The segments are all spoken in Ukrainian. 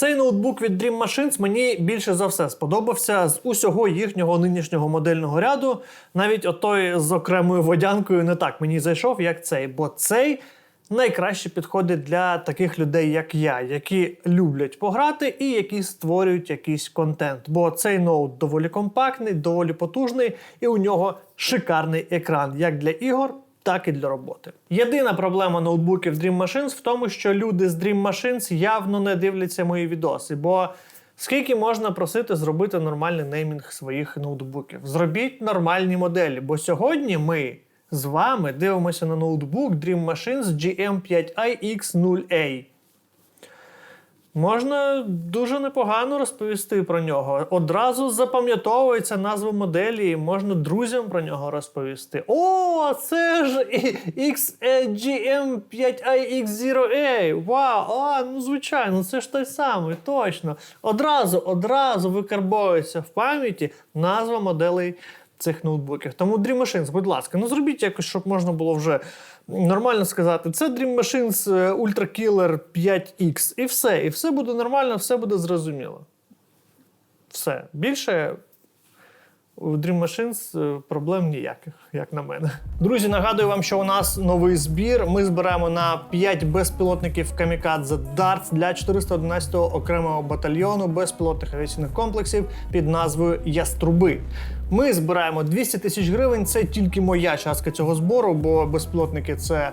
Цей ноутбук від Dream Machines мені більше за все сподобався з усього їхнього нинішнього модельного ряду. Навіть отой з окремою водянкою не так мені зайшов, як цей, бо цей найкраще підходить для таких людей, як я, які люблять пограти і які створюють якийсь контент. Бо цей ноут доволі компактний, доволі потужний, і у нього шикарний екран як для ігор. Так і для роботи. Єдина проблема ноутбуків Dream Machines в тому, що люди з Dream Machines явно не дивляться мої відоси. Бо скільки можна просити зробити нормальний неймінг своїх ноутбуків? Зробіть нормальні моделі, бо сьогодні ми з вами дивимося на ноутбук Dream Machines GM5i X0A. Можна дуже непогано розповісти про нього. Одразу запам'ятовується назва моделі, і можна друзям про нього розповісти. О, це ж XGM5iX0A! Вау! А, ну звичайно, це ж той самий, точно. Одразу, одразу викарбовується в пам'яті назва моделей цих ноутбуків. Тому Dream Machines, будь ласка, ну зробіть якось, щоб можна було вже нормально сказати. Це Dream Machines е, Ultra Killer 5X. І все. І все буде нормально, все буде зрозуміло. Все. Більше у Dream Machines е, проблем ніяких, як на мене. Друзі, нагадую вам, що у нас новий збір. Ми збираємо на 5 безпілотників Камікадзе Darts для 411-го окремого батальйону безпілотних авіаційних комплексів під назвою Яструби. Ми збираємо 200 тисяч гривень. Це тільки моя частка цього збору, бо безпілотники це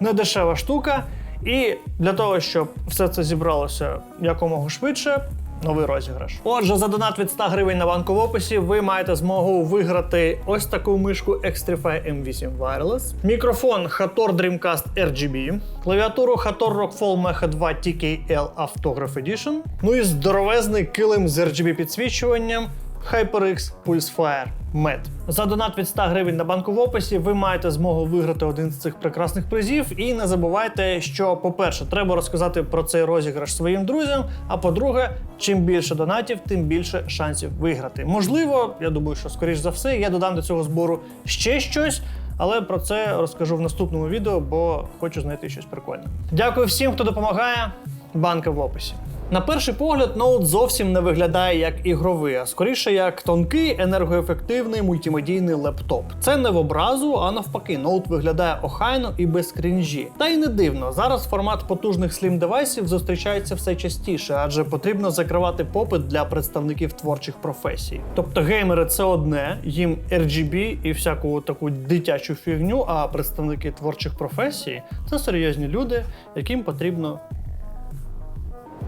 не дешева штука. І для того, щоб все це зібралося якомога швидше, новий розіграш. Отже, за донат від 100 гривень на банку в описі ви маєте змогу виграти ось таку мишку Xtrify M8 Wireless, мікрофон Hator Dreamcast RGB, клавіатуру Hator Rockfall Mecha 2 TKL Autograph Edition, ну і здоровезний килим з RGB підсвічуванням HyperX Pulsefire Med. За донат від 100 гривень на банку в описі ви маєте змогу виграти один з цих прекрасних призів. І не забувайте, що, по-перше, треба розказати про цей розіграш своїм друзям. А по-друге, чим більше донатів, тим більше шансів виграти. Можливо, я думаю, що скоріш за все я додам до цього збору ще щось. Але про це розкажу в наступному відео, бо хочу знайти щось прикольне. Дякую всім, хто допомагає. Банка в описі. На перший погляд, ноут зовсім не виглядає як ігровий, а скоріше як тонкий енергоефективний мультимедійний лептоп. Це не в образу, а навпаки, ноут виглядає охайно і без крінжі. Та й не дивно. Зараз формат потужних слім девайсів зустрічається все частіше, адже потрібно закривати попит для представників творчих професій. Тобто геймери це одне, їм RGB і всяку таку дитячу фігню, а представники творчих професій це серйозні люди, яким потрібно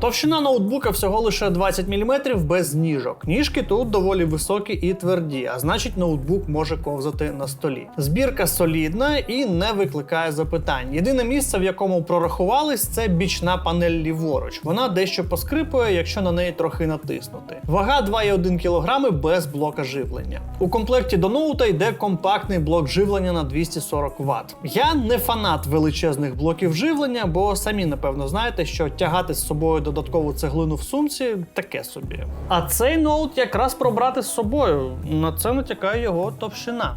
Товщина ноутбука всього лише 20 мм без ніжок. Ніжки тут доволі високі і тверді, а значить, ноутбук може ковзати на столі. Збірка солідна і не викликає запитань. Єдине місце, в якому прорахувались, це бічна панель ліворуч. Вона дещо поскрипує, якщо на неї трохи натиснути. Вага 2,1 кг без блока живлення. У комплекті до ноута йде компактний блок живлення на 240 Вт. Я не фанат величезних блоків живлення, бо самі напевно знаєте, що тягати з собою додаткову цеглину в сумці таке собі. А цей ноут якраз пробрати з собою. На це натякає його товщина.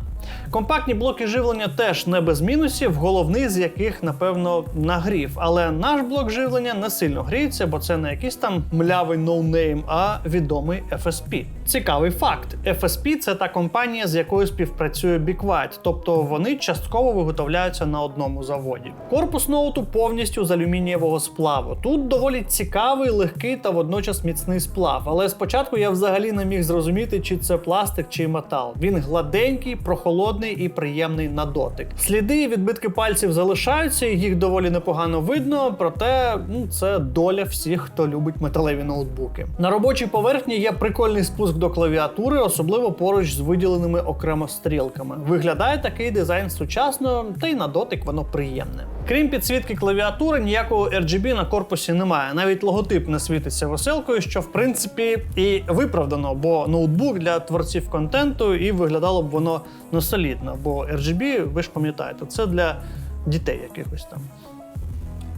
Компактні блоки живлення теж не без мінусів, головний з яких, напевно, нагрів. Але наш блок живлення не сильно гріється, бо це не якийсь там млявий ноунейм, а відомий FSP. Цікавий факт: FSP це та компанія, з якою співпрацює BeQuiet, тобто вони частково виготовляються на одному заводі. Корпус ноуту повністю з алюмінієвого сплаву. Тут доволі цікавий, легкий та водночас міцний сплав. Але спочатку я взагалі не міг зрозуміти, чи це пластик, чи метал. Він гладенький, прохолодний і приємний на дотик. Сліди і відбитки пальців залишаються, їх доволі непогано видно, проте ну, це доля всіх, хто любить металеві ноутбуки. На робочій поверхні є прикольний спуск до клавіатури, особливо поруч з виділеними окремо стрілками. Виглядає такий дизайн сучасно, та й на дотик воно приємне. Крім підсвітки клавіатури, ніякого RGB на корпусі немає. Навіть логотип не світиться веселкою, що в принципі і виправдано, бо ноутбук для творців контенту і виглядало б воно не солідно. Бо RGB, ви ж пам'ятаєте, це для дітей якихось там.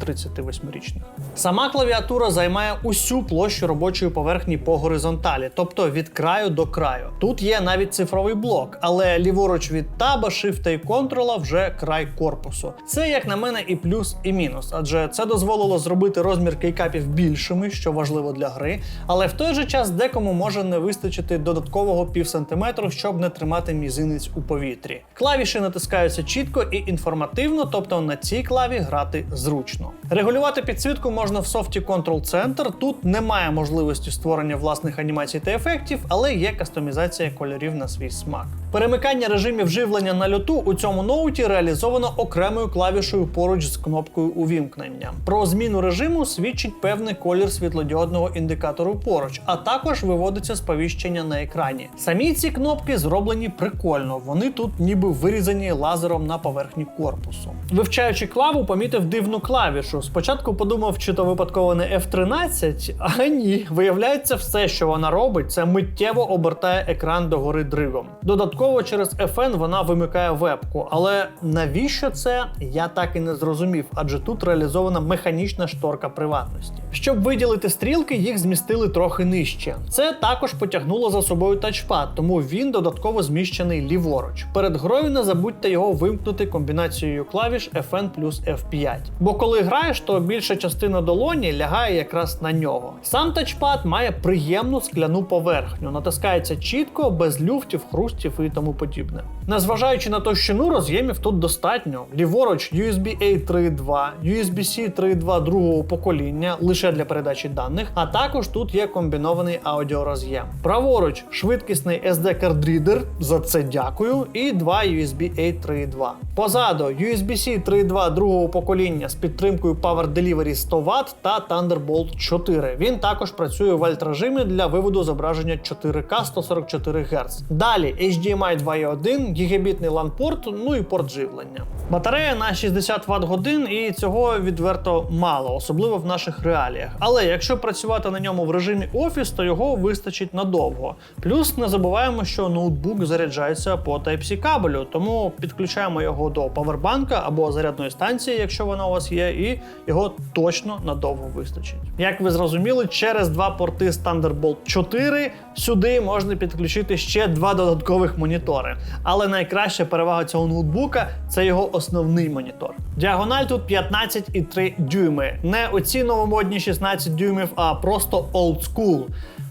38-річних. Сама клавіатура займає усю площу робочої поверхні по горизонталі, тобто від краю до краю. Тут є навіть цифровий блок, але ліворуч від таба, шифта і контрола вже край корпусу. Це, як на мене, і плюс, і мінус, адже це дозволило зробити розмір кейкапів більшими, що важливо для гри, але в той же час декому може не вистачити додаткового пів сантиметру, щоб не тримати мізинець у повітрі. Клавіші натискаються чітко і інформативно, тобто на цій клаві грати зручно. Регулювати підсвітку можна в софті Control Center. Тут немає можливості створення власних анімацій та ефектів, але є кастомізація кольорів на свій смак. Перемикання режимів живлення на льоту у цьому ноуті реалізовано окремою клавішою поруч з кнопкою увімкнення. Про зміну режиму свідчить певний колір світлодіодного індикатору поруч, а також виводиться сповіщення на екрані. Самі ці кнопки зроблені прикольно, вони тут ніби вирізані лазером на поверхні корпусу. Вивчаючи клаву, помітив дивну клавішу. Спочатку подумав, чи то випадково не F13, а ні. Виявляється, все, що вона робить, це миттєво обертає екран догори дригом. Додатково через FN вона вимикає вебку. Але навіщо це, я так і не зрозумів, адже тут реалізована механічна шторка приватності. Щоб виділити стрілки, їх змістили трохи нижче. Це також потягнуло за собою тачпад, тому він додатково зміщений ліворуч. Перед грою не забудьте його вимкнути комбінацією клавіш FN плюс F5. Бо коли граєш, то більша частина долоні лягає якраз на нього. Сам тачпад має приємну скляну поверхню, натискається чітко, без люфтів, хрустів і тому подібне. Незважаючи на товщину, роз'ємів тут достатньо. Ліворуч USB-A 3.2, USB-C 3.2 другого покоління лише для передачі даних, а також тут є комбінований аудіороз'єм. Праворуч швидкісний SD кардрідер, за це дякую, і два USB-A 3.2. Позаду USB-C 3.2 другого покоління з підтримкою Power Delivery 100 Вт та Thunderbolt 4. Він також працює в альт-режимі для виводу зображення 4К 144 Гц. Далі HDMI 2.1, гігабітний LAN-порт, ну і порт живлення. Батарея на 60 Вт годин, і цього відверто мало, особливо в наших реаліях. Але якщо працювати на ньому в режимі офіс, то його вистачить надовго. Плюс не забуваємо, що ноутбук заряджається по Type-C кабелю, тому підключаємо його до павербанка або зарядної станції, якщо вона у вас є, і його точно надовго вистачить. Як ви зрозуміли, через два порти Thunderbolt 4 сюди можна підключити ще два додаткових монітори. Але найкраща перевага цього ноутбука це його основний монітор. Діагональ тут 15,3 дюйми. Не оці новомодні 16 дюймів, а просто old school.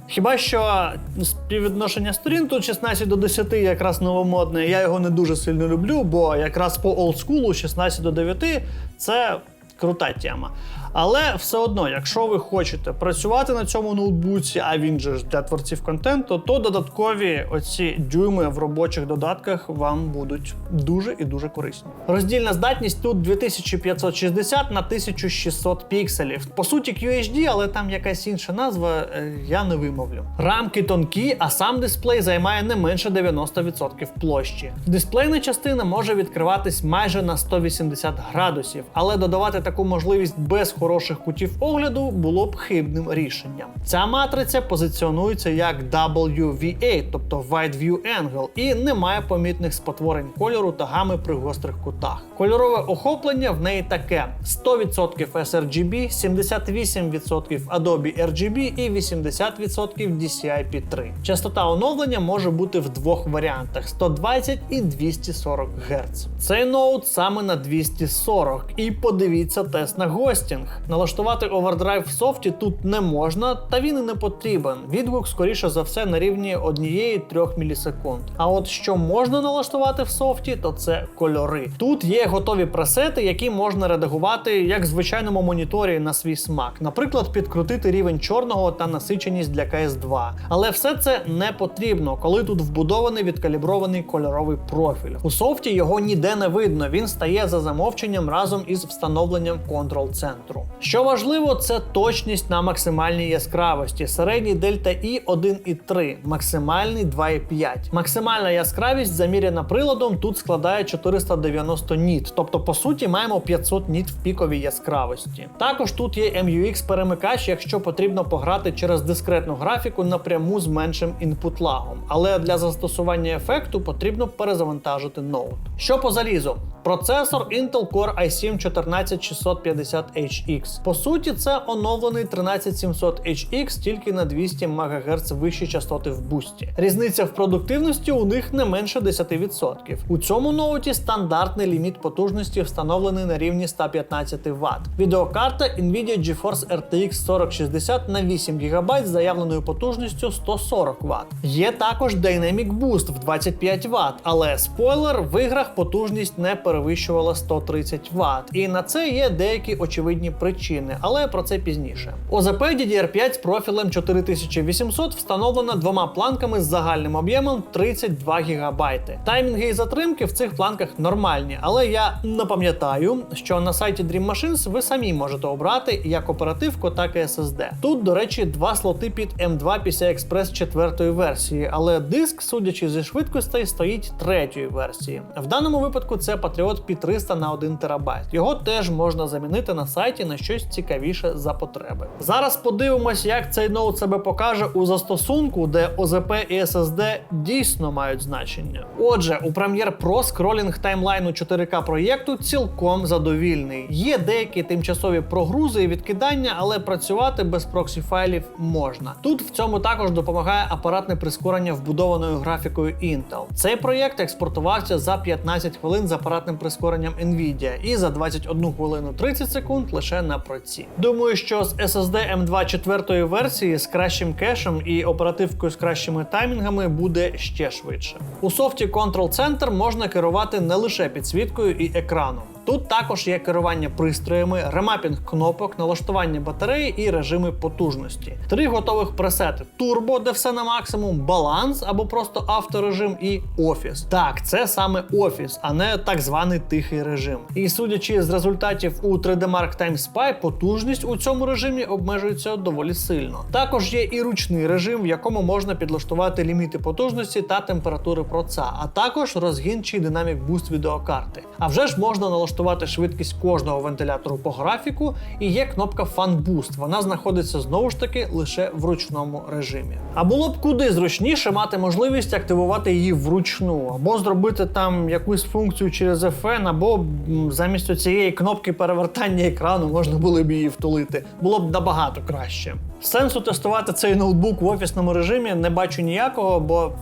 Хіба що співвідношення сторін тут 16 до 10 якраз новомодне. Я його не дуже сильно люблю, бо якраз по олдскулу 16 до 9 це крута тема. Але все одно, якщо ви хочете працювати на цьому ноутбуці, а він же ж для творців контенту, то додаткові оці дюйми в робочих додатках вам будуть дуже і дуже корисні. Роздільна здатність тут 2560 на 1600 пікселів. По суті, QHD, але там якась інша назва, е, я не вимовлю. Рамки тонкі, а сам дисплей займає не менше 90% площі. Дисплейна частина може відкриватись майже на 180 градусів, але додавати таку можливість без хороших кутів огляду було б хибним рішенням. Ця матриця позиціонується як WVA, тобто Wide View Angle, і не має помітних спотворень кольору та гами при гострих кутах. Кольорове охоплення в неї таке: 100% sRGB, 78% Adobe RGB і 80% DCI-P3. Частота оновлення може бути в двох варіантах: 120 і 240 Гц. Цей ноут саме на 240. І подивіться тест на гостінг. Налаштувати овердрайв в софті тут не можна, та він і не потрібен. Відгук, скоріше за все, на рівні 1-3 мілісекунд. А от що можна налаштувати в софті, то це кольори. Тут є готові пресети, які можна редагувати як в звичайному моніторі на свій смак. Наприклад, підкрутити рівень чорного та насиченість для CS2. Але все це не потрібно, коли тут вбудований відкалібрований кольоровий профіль. У софті його ніде не видно. Він стає за замовченням разом із встановленням контрол-центру. Що важливо, це точність на максимальній яскравості. Середній дельта І 1,3, максимальний 2,5. Максимальна яскравість, заміряна приладом, тут складає 490 ніт, тобто, по суті, маємо 500 ніт в піковій яскравості. Також тут є MUX перемикач, якщо потрібно пограти через дискретну графіку напряму з меншим інпут лагом. Але для застосування ефекту потрібно перезавантажити ноут. Що по залізу? Процесор Intel Core i7 14650HX. По суті, це оновлений 13700HX тільки на 200 МГц вищі частоти в бусті. Різниця в продуктивності у них не менше 10%. У цьому ноуті стандартний ліміт потужності встановлений на рівні 115 Вт. Відеокарта Nvidia GeForce RTX 4060 на 8 ГБ з заявленою потужністю 140 Вт. Є також Dynamic Boost в 25 Вт, але спойлер, в іграх потужність не перевищувала 130 Вт. І на це є деякі очевидні причини, але про це пізніше. ОЗП DDR5 з профілем 4800 встановлена двома планками з загальним об'ємом 32 ГБ. Таймінги і затримки в цих планках нормальні, але я напам'ятаю, що на сайті Dream Machines ви самі можете обрати як оперативку, так і SSD. Тут, до речі, два слоти під M2 PCI Express 4 версії, але диск, судячи зі швидкостей, стоїть третьої версії. В даному випадку це Patriot P300 на 1 ТБ. Його теж можна замінити на сайті на щось цікавіше за потреби. Зараз подивимось, як цей ноут себе покаже у застосунку, де ОЗП і SSD дійсно мають значення. Отже, у Premiere Pro скролінг таймлайну 4К проєкту цілком задовільний. Є деякі тимчасові прогрузи і відкидання, але працювати без проксі файлів можна. Тут в цьому також допомагає апаратне прискорення вбудованою графікою Intel. Цей проєкт експортувався за 15 хвилин з апаратним прискоренням Nvidia і за 21 хвилину 30 секунд лише на проці. Думаю, що з SSD M2 4 версії з кращим кешем і оперативкою з кращими таймінгами буде ще швидше. У софті Control Center можна керувати не лише підсвіткою і екраном. Тут також є керування пристроями, ремапінг кнопок, налаштування батареї і режими потужності. Три готових пресети: турбо, де все на максимум, баланс або просто авторежим і офіс. Так, це саме офіс, а не так званий тихий режим. І судячи з результатів у 3D Mark Time Spy, потужність у цьому режимі обмежується доволі сильно. Також є і ручний режим, в якому можна підлаштувати ліміти потужності та температури проца, а також розгін чи динамік буст відеокарти. А вже ж можна налаштувати швидкість кожного вентилятору по графіку, і є кнопка Fan Boost. Вона знаходиться знову ж таки лише в ручному режимі. А було б куди зручніше мати можливість активувати її вручну, або зробити там якусь функцію через FN, або замість цієї кнопки перевертання екрану можна було б її втулити. Було б набагато краще. Сенсу тестувати цей ноутбук в офісному режимі не бачу ніякого, бо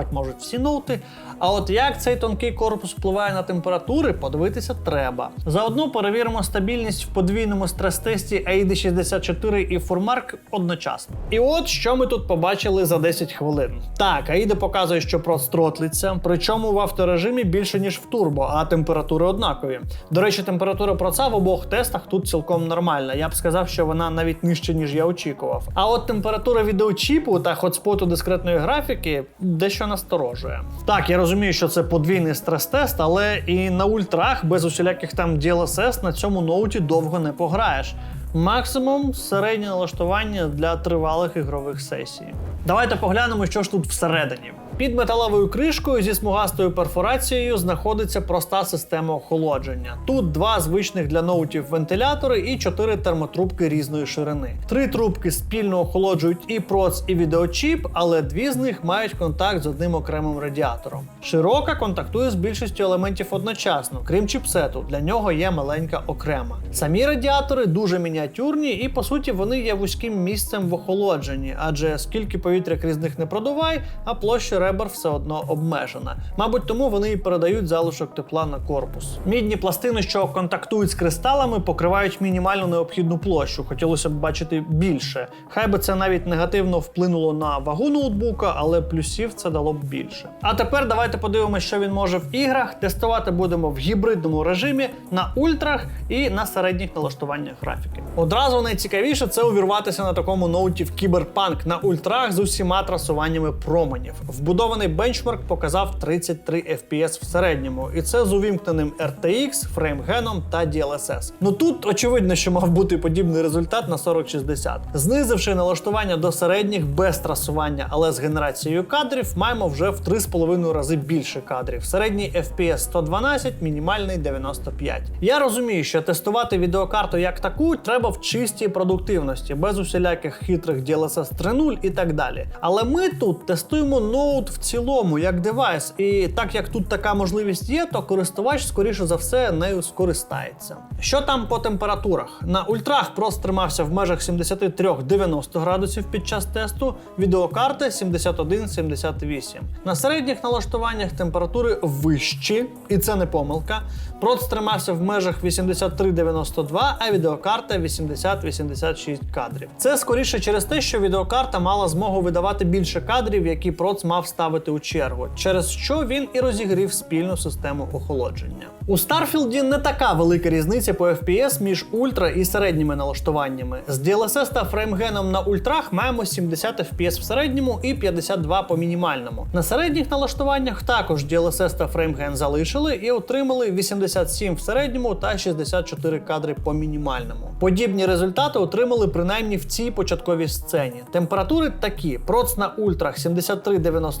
так можуть всі ноути. А от як цей тонкий корпус впливає на температури, подивитися треба. Заодно перевіримо стабільність в подвійному стрес-тесті AID64 і Furmark одночасно. І от що ми тут побачили за 10 хвилин. Так, AID показує, що проц тротлиться, причому в авторежимі більше, ніж в турбо, а температури однакові. До речі, температура проца в обох тестах тут цілком нормальна. Я б сказав, що вона навіть нижче, ніж я очікував. А от температура відеочіпу та хотспоту дискретної графіки дещо насторожує. Так, я розумію, що це подвійний стрес-тест, але і на ультрах без усіляких там DLSS на цьому ноуті довго не пограєш. Максимум середнє налаштування для тривалих ігрових сесій. Давайте поглянемо, що ж тут всередині. Під металевою кришкою зі смугастою перфорацією знаходиться проста система охолодження. Тут два звичних для ноутів вентилятори і чотири термотрубки різної ширини. Три трубки спільно охолоджують і проц, і відеочіп, але дві з них мають контакт з одним окремим радіатором. Широка контактує з більшістю елементів одночасно, крім чіпсету. Для нього є маленька окрема. Самі радіатори дуже мініатюрні, і по суті вони є вузьким місцем в охолодженні, адже скільки повітря крізь них не продувай, а площа ребер все одно обмежена. Мабуть, тому вони і передають залишок тепла на корпус. Мідні пластини, що контактують з кристалами, покривають мінімальну необхідну площу. Хотілося б бачити більше. Хай би це навіть негативно вплинуло на вагу ноутбука, але плюсів це дало б більше. А тепер давайте подивимося, що він може в іграх. Тестувати будемо в гібридному режимі на ультрах і на середніх налаштуваннях графіки. Одразу найцікавіше це увірватися на такому ноуті в кіберпанк на ультрах з усіма трасуваннями променів. Вбудований бенчмарк показав 33 FPS в середньому, і це з увімкненим RTX, фреймгеном та DLSS. Ну тут очевидно, що мав бути подібний результат на 4060. Знизивши налаштування до середніх без трасування, але з генерацією кадрів, маємо вже в 3,5 рази більше кадрів. Середній FPS 112, мінімальний 95. Я розумію, що тестувати відеокарту як таку треба в чистій продуктивності, без усіляких хитрих DLSS 3.0 і так далі. Але ми тут тестуємо ноут ноут в цілому, як девайс. І так як тут така можливість є, то користувач, скоріше за все, нею скористається. Що там по температурах? На ультрах прост тримався в межах 73-90 градусів під час тесту, відеокарти 71-78. На середніх налаштуваннях температури вищі, і це не помилка. Проц тримався в межах 83-92, а відеокарта 80-86 кадрів. Це скоріше через те, що відеокарта мала змогу видавати більше кадрів, які проц мав ставити у чергу, через що він і розігрів спільну систему охолодження. У Старфілді не така велика різниця по FPS між ультра і середніми налаштуваннями. З DLSS та фреймгеном на ультрах маємо 70 FPS в середньому і 52 по мінімальному. На середніх налаштуваннях також DLSS та фреймген залишили і отримали 87 в середньому та 64 кадри по мінімальному. Подібні результати отримали принаймні в цій початковій сцені. Температури такі: проц на ультрах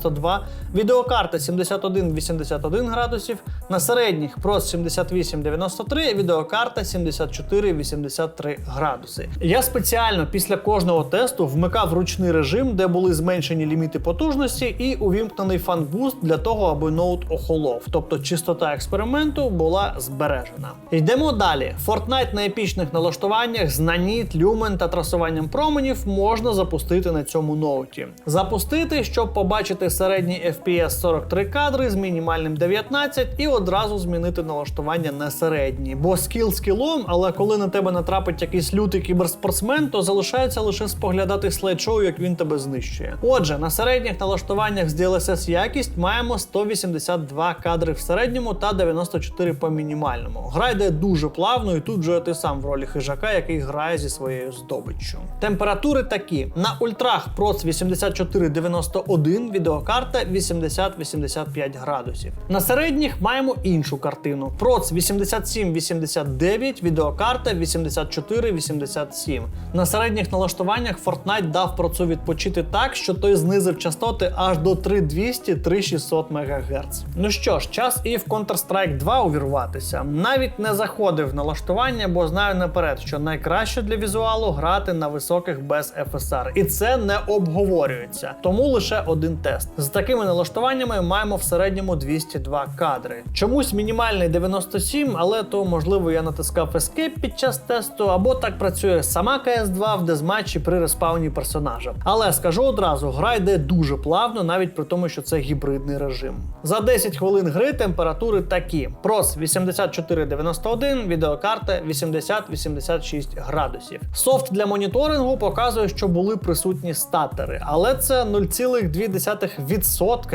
73-92, відеокарта 71-81 градусів, на середніх проц 78-93, відеокарта 74-83 градуси. Я спеціально після кожного тесту вмикав ручний режим, де були зменшені ліміти потужності, і увімкнений фан-буст для того, аби ноут охолов. Тобто чистота експерименту була збережена. Йдемо далі. Fortnite на епічних налаштуваннях з наніт, люмен та трасуванням променів можна запустити на цьому ноуті. Запустити, щоб побачити середній FPS 43 кадри з мінімальним 19 і одразу змінити налаштування на середній. Бо скіл скілом, але коли на тебе натрапить якийсь лютий кіберспортсмен, то залишається лише споглядати слайд-шоу, як він тебе знищує. Отже, на середніх налаштуваннях з DLSS якість маємо 182 кадри в середньому та 94 по мінімальному. Гра йде дуже плавно, і тут вже ти сам в ролі хижака, який грає зі своєю здобиччю. Температури такі: на ультрах проц 8491, відеокарта 80-85 градусів. На середніх маємо іншу картину. Проц 87-89, відеокарта 84-87. На середніх налаштуваннях Fortnite дав процу відпочити так, що той знизив частоти аж до 3200-3600 МГц. Ну що ж, час і в Counter-Strike 2 увірватися. Навіть не заходив в налаштування, бо знаю наперед, що найкраще для візуалу грати на високих без FSR. І це не обговорюється. Тому лише один тест. З такими налаштуваннями маємо в середньому 202 кадри. Чомусь мінімальний 97, але то можливо я натискав Escape під час тесту, або так працює сама CS2 в дезматчі при респауні персонажа. Але скажу одразу, гра йде дуже плавно, навіть при тому, що це гібридний режим. За 10 хвилин гри температури такі: прос 8491, відеокарта 80-86 градусів. Софт для моніторингу показує, що були присутні статери, але це 0,2%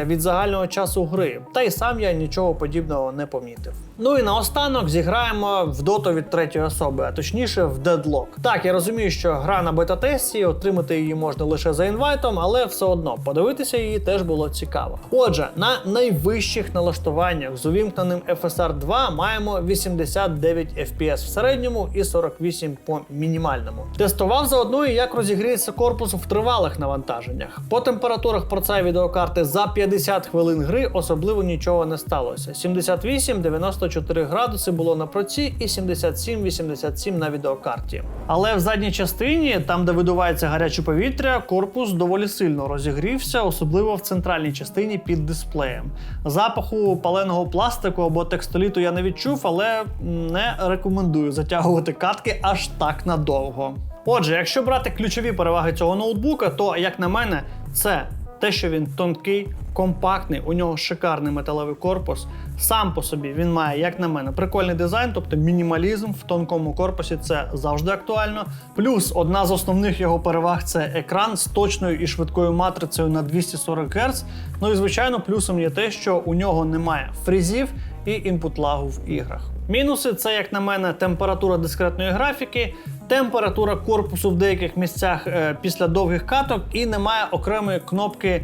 від загального часу гри. Та й сам я нічого подібного не помітив. Ну і наостанок зіграємо в доту від третьої особи, а точніше в Deadlock. Так, я розумію, що гра на бета-тесті, отримати її можна лише за інвайтом, але все одно подивитися її теж було цікаво. Отже, на найвищих налаштуваннях з увімкненим FSR 2 маємо 89 FPS в середньому і 48 по мінімальному. Тестував заодно і як розігріється корпус в тривалих навантаженнях. По температурах проца відеокарти за 50 хвилин гри особливо нічого не сталося. 78-94 градуси було на проці і 77-87 на відеокарті. Але в задній частині, там де видувається гаряче повітря, корпус доволі сильно розігрівся, особливо в центральній частині під дисплеєм. Запаху паленого пластику або текстоліту я не відчув, але не рекомендую затягувати катки аж так надовго. Отже, якщо брати ключові переваги цього ноутбука, то як на мене, це те, що він тонкий, компактний, у нього шикарний металевий корпус. Сам по собі він має, як на мене, прикольний дизайн, тобто мінімалізм в тонкому корпусі це завжди актуально. Плюс одна з основних його переваг це екран з точною і швидкою матрицею на 240 Гц. Ну і звичайно, плюсом є те, що у нього немає фрізів і інпут лагу в іграх. Мінуси це, як на мене, температура дискретної графіки, температура корпусу в деяких місцях е, після довгих каток, і немає окремої кнопки е,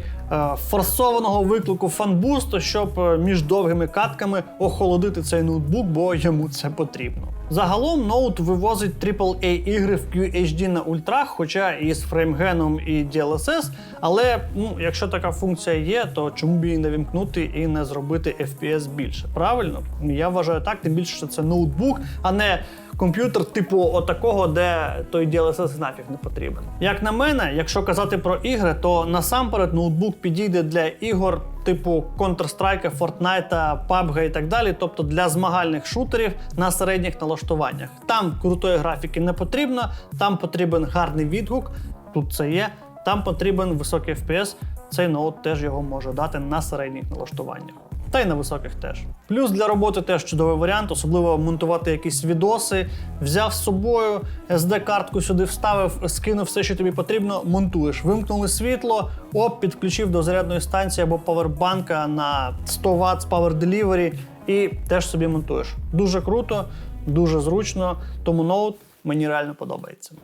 форсованого виклику фанбусту, щоб е, між довгими катками охолодити цей ноутбук, бо йому це потрібно. Загалом ноут вивозить AAA ігри в QHD на ультрах, хоча і з фреймгеном і DLSS, але ну, якщо така функція є, то чому б її не вімкнути і не зробити FPS більше? Правильно? Я вважаю так, тим більше, що це ноутбук, а не комп'ютер, типу отакого, де той DLSS нафіг не потрібен. Як на мене, якщо казати про ігри, то насамперед ноутбук підійде для ігор типу Counter-Strike, Fortnite, PUBG і так далі, тобто для змагальних шутерів на середніх налаштуваннях. Там крутої графіки не потрібно, там потрібен гарний відгук. Тут це є. Там потрібен високий FPS. Цей ноут теж його може дати на середніх налаштуваннях. Та й на високих теж. Плюс для роботи теж чудовий варіант, особливо монтувати якісь відоси. Взяв з собою, SD-картку сюди вставив, скинув все, що тобі потрібно, монтуєш. Вимкнули світло, оп, підключив до зарядної станції або павербанка на 100 Вт з Power Delivery і теж собі монтуєш. Дуже круто, дуже зручно, тому ноут мені реально подобається.